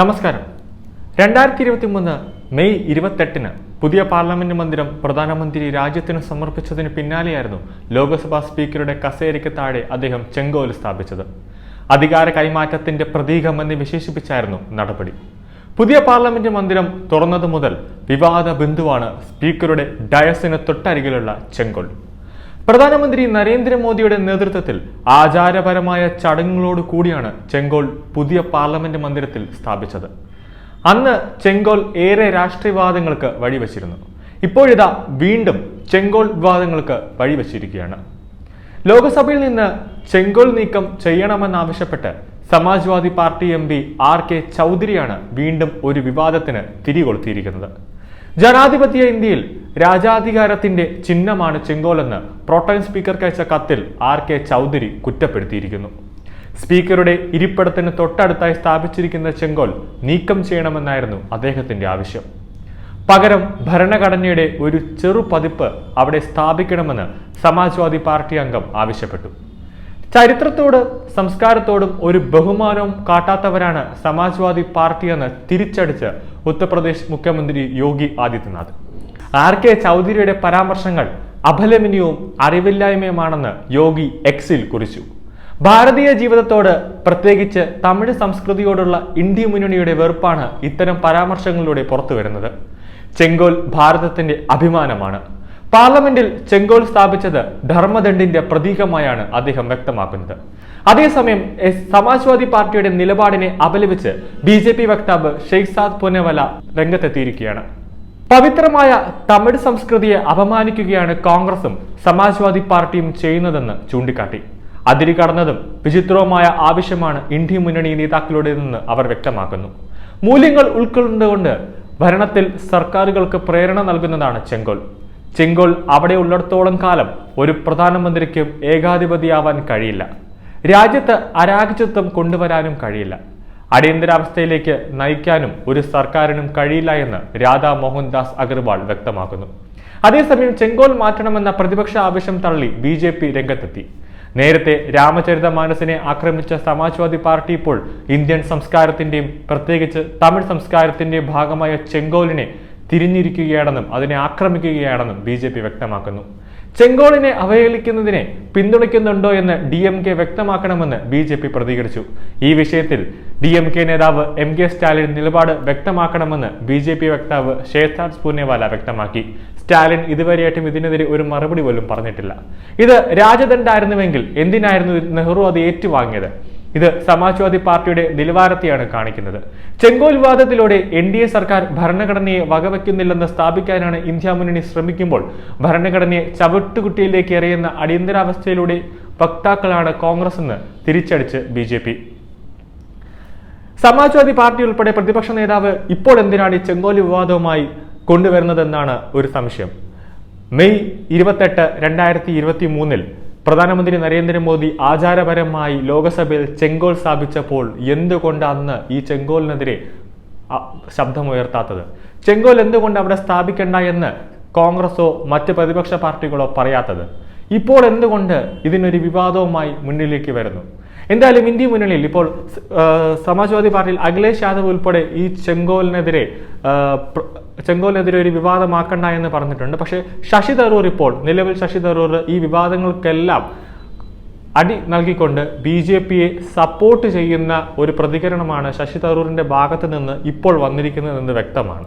നമസ്കാരം. രണ്ടായിരത്തി ഇരുപത്തി മൂന്ന് മെയ് ഇരുപത്തെട്ടിന് പുതിയ പാർലമെന്റ് മന്ദിരം പ്രധാനമന്ത്രി രാജ്യത്തിന് സമർപ്പിച്ചതിന് പിന്നാലെയായിരുന്നു ലോക്സഭാ സ്പീക്കറുടെ കസേരയ്ക്ക് താഴെ അദ്ദേഹം ചെങ്കോൽ സ്ഥാപിച്ചത്. അധികാര കൈമാറ്റത്തിന്റെ പ്രതീകമെന്ന് വിശേഷിപ്പിച്ചായിരുന്നു നടപടി. പുതിയ പാർലമെന്റ് മന്ദിരം തുറന്നതു മുതൽ വിവാദ ബിന്ദുവാണ് സ്പീക്കറുടെ ഡയസിന് തൊട്ടരികിലുള്ള ചെങ്കോൽ. പ്രധാനമന്ത്രി നരേന്ദ്രമോദിയുടെ നേതൃത്വത്തിൽ ആചാരപരമായ ചടങ്ങുകളോട് കൂടിയാണ് ചെങ്കോൽ പുതിയ പാർലമെന്റ് മന്ദിരത്തിൽ സ്ഥാപിച്ചത്. അന്ന് ചെങ്കോൽ ഏറെ രാഷ്ട്രീയവാദങ്ങൾക്ക് വഴിവെച്ചിരുന്നു. ഇപ്പോഴിതാ വീണ്ടും ചെങ്കോൽ വിവാദങ്ങൾക്ക് വഴിവെച്ചിരിക്കുകയാണ്. ലോക്സഭയിൽ നിന്ന് ചെങ്കോൽ നീക്കം ചെയ്യണമെന്നാവശ്യപ്പെട്ട് Samajwadi Party M P R K ചൗധരിയാണ് വീണ്ടും ഒരു വിവാദത്തിന് തിരികൊളുത്തിയിരിക്കുന്നത്. ജനാധിപത്യ ഇന്ത്യയിൽ രാജാധികാരത്തിന്റെ ചിഹ്നമാണ് ചെങ്കോലെന്ന് പ്രോട്ടൈം സ്പീക്കർക്ക് അയച്ച കത്തിൽ ആർ കെ ചൗധരി കുറ്റപ്പെടുത്തിയിരിക്കുന്നു. സ്പീക്കറുടെ ഇരിപ്പിടത്തിന് തൊട്ടടുത്തായി സ്ഥാപിച്ചിരിക്കുന്ന ചെങ്കോൽ നീക്കം ചെയ്യണമെന്നായിരുന്നു അദ്ദേഹത്തിന്റെ ആവശ്യം. പകരം ഭരണഘടനയുടെ ഒരു ചെറു പതിപ്പ് അവിടെ സ്ഥാപിക്കണമെന്ന് സമാജ്വാദി പാർട്ടി അംഗം ആവശ്യപ്പെട്ടു. ചരിത്രത്തോട് സംസ്കാരത്തോടും ഒരു ബഹുമാനവും കാട്ടാത്തവരാണ് സമാജ്വാദി പാർട്ടി എന്ന് തിരിച്ചടിച്ച് ഉത്തർപ്രദേശ് മുഖ്യമന്ത്രി യോഗി ആദിത്യനാഥ്. ആർ കെ ചൗധരിയുടെ പരാമർശങ്ങൾ അപലപനീയവും അറിവില്ലായ്മയുമാണെന്ന് യോഗി എക്സിൽ കുറിച്ചു. ഭാരതീയ ജീവിതത്തോട് പ്രത്യേകിച്ച് തമിഴ് സംസ്കൃതിയോടുള്ള ഇന്ത്യ മുന്നണിയുടെ വെറുപ്പാണ് ഇത്തരം പരാമർശങ്ങളിലൂടെ പുറത്തു വരുന്നത് ചെങ്കോൽ ഭാരതത്തിന്റെ അഭിമാനമാണ്. പാർലമെന്റിൽ ചെങ്കോൽ സ്ഥാപിച്ചത് ധർമ്മദണ്ഡിന്റെ പ്രതീകമായാണ് അദ്ദേഹം വ്യക്തമാക്കുന്നത്. അതേസമയം സമാജ്വാദി പാർട്ടിയുടെ നിലപാടിനെ അപലപിച്ച് ബി ജെ പി വക്താവ് ഷെയ്ഖ്സാദ് പുനവല രംഗത്തെത്തിയിരിക്കുകയാണ്. പവിത്രമായ തമിഴ് സംസ്കൃതിയെ അപമാനിക്കുകയാണ് കോൺഗ്രസും സമാജ്വാദി പാർട്ടിയും ചെയ്യുന്നതെന്ന് ചൂണ്ടിക്കാട്ടി. അതിരി കടന്നതും വിചിത്രവുമായ ആവശ്യമാണ് ഇന്ത്യ മുന്നണി നേതാക്കളുടേതെന്ന് അവർ വ്യക്തമാക്കുന്നു. മൂല്യങ്ങൾ ഉൾക്കൊണ്ടുകൊണ്ട് ഭരണത്തിൽ സർക്കാരുകൾക്ക് പ്രേരണ നൽകുന്നതാണ് ചെങ്കോൽ. ചെങ്കോൽ അവിടെ ഉള്ളിടത്തോളം കാലം ഒരു പ്രധാനമന്ത്രിക്കും ഏകാധിപതിയാവാൻ കഴിയില്ല. രാജ്യത്ത് അരാഗചിത്വം കൊണ്ടുവരാനും കഴിയില്ല. അടിയന്തരാവസ്ഥയിലേക്ക് നയിക്കാനും ഒരു സർക്കാരിനും കഴിയില്ല എന്ന് രാധാ മോഹൻദാസ് അഗർവാൾ വ്യക്തമാക്കുന്നു. അതേസമയം ചെങ്കോൽ മാറ്റണമെന്ന പ്രതിപക്ഷ ആവശ്യം തള്ളി ബി ജെ പി രംഗത്തെത്തി. നേരത്തെ രാമചരിത മാനസിനെ ആക്രമിച്ച സമാജ്വാദി പാർട്ടി ഇപ്പോൾ ഇന്ത്യൻ സംസ്കാരത്തിന്റെയും പ്രത്യേകിച്ച് തമിഴ് സംസ്കാരത്തിന്റെയും ഭാഗമായ ചെങ്കോലിനെ തിരിഞ്ഞിരിക്കുകയാണെന്നും അതിനെ ആക്രമിക്കുകയാണെന്നും ബി ജെ പി വ്യക്തമാക്കുന്നു. ചെങ്കോളിനെ അവഹേളിക്കുന്നതിനെ പിന്തുണയ്ക്കുന്നുണ്ടോ എന്ന് ഡി എം കെ വ്യക്തമാക്കണമെന്ന് ബി ജെ പി പ്രതികരിച്ചു. ഈ വിഷയത്തിൽ ഡി എം കെ നേതാവ് എം കെ സ്റ്റാലിൻ നിലപാട് വ്യക്തമാക്കണമെന്ന് ബി ജെ പി വക്താവ് ഷേത്താദ് പൂനെവാല വ്യക്തമാക്കി. സ്റ്റാലിൻ ഇതുവരെയായിട്ടും ഇതിനെതിരെ ഒരു മറുപടി പോലും പറഞ്ഞിട്ടില്ല. ഇത് രാജദണ്ഡായിരുന്നുവെങ്കിൽ എന്തിനായിരുന്നു നെഹ്റു അത് ഏറ്റുവാങ്ങിയത്? ഇത് സമാജ്വാദി പാർട്ടിയുടെ നിലവാരത്തെയാണ് കാണിക്കുന്നത്. ചെങ്കോൽ വിവാദത്തിലൂടെ എൻ ഡി എ സർക്കാർ ഭരണഘടനയെ വകവയ്ക്കുന്നില്ലെന്ന് സ്ഥാപിക്കാനാണ് ഇന്ത്യ മുന്നണി ശ്രമിക്കുമ്പോൾ ഭരണഘടനയെ ചവിട്ടുകുട്ടിയിലേക്ക് എറിയുന്ന അടിയന്തരാവസ്ഥയിലൂടെ വക്താക്കളാണ് കോൺഗ്രസ് എന്ന് തിരിച്ചടിച്ച് B J P. Samajwadi Party ഉൾപ്പെടെ പ്രതിപക്ഷ നേതാവ് ഇപ്പോൾ എന്തിനാണ് ഈ ചെങ്കോൽ വിവാദവുമായി കൊണ്ടുവരുന്നതെന്നാണ് ഒരു സംശയം. മെയ് ഇരുപത്തെട്ട് രണ്ടായിരത്തി ഇരുപത്തി മൂന്നിൽ പ്രധാനമന്ത്രി നരേന്ദ്രമോദി ആചാരപരമായി ലോകസഭയിൽ ചെങ്കോൽ സ്ഥാപിച്ചപ്പോൾ എന്തുകൊണ്ട് അന്ന് ഈ ചെങ്കോലിനെതിരെ ശബ്ദമുയർത്താത്തത്? ചെങ്കോൽ എന്തുകൊണ്ട് അവിടെ സ്ഥാപിക്കണ്ട എന്ന് കോൺഗ്രസോ മറ്റ് പ്രതിപക്ഷ പാർട്ടികളോ പറയാത്തത്? ഇപ്പോൾ എന്തുകൊണ്ട് ഇതിനൊരു വിവാദവുമായി മുന്നിലേക്ക് വരുന്നു? എന്തായാലും ഇന്ത്യ മുന്നണിയിൽ ഇപ്പോൾ സമാജ്വാദി പാർട്ടിയിൽ അഖിലേഷ് യാദവ് ഉൾപ്പെടെ ഈ ചെങ്കോലിനെതിരെ ചെങ്കോലിനെതിരെ ഒരു വിവാദമാക്കണ്ട എന്ന് പറഞ്ഞിട്ടുണ്ട്. പക്ഷേ ശശി തരൂർ ഇപ്പോൾ നിലവിൽ ശശി തരൂർ ഈ വിവാദങ്ങൾക്കെല്ലാം അടി നൽകിക്കൊണ്ട് ബി ജെ പിയെ സപ്പോർട്ട് ചെയ്യുന്ന ഒരു പ്രതികരണമാണ് ശശി തരൂരിന്റെ ഭാഗത്ത് നിന്ന് ഇപ്പോൾ വന്നിരിക്കുന്നതെന്ന് വ്യക്തമാണ്.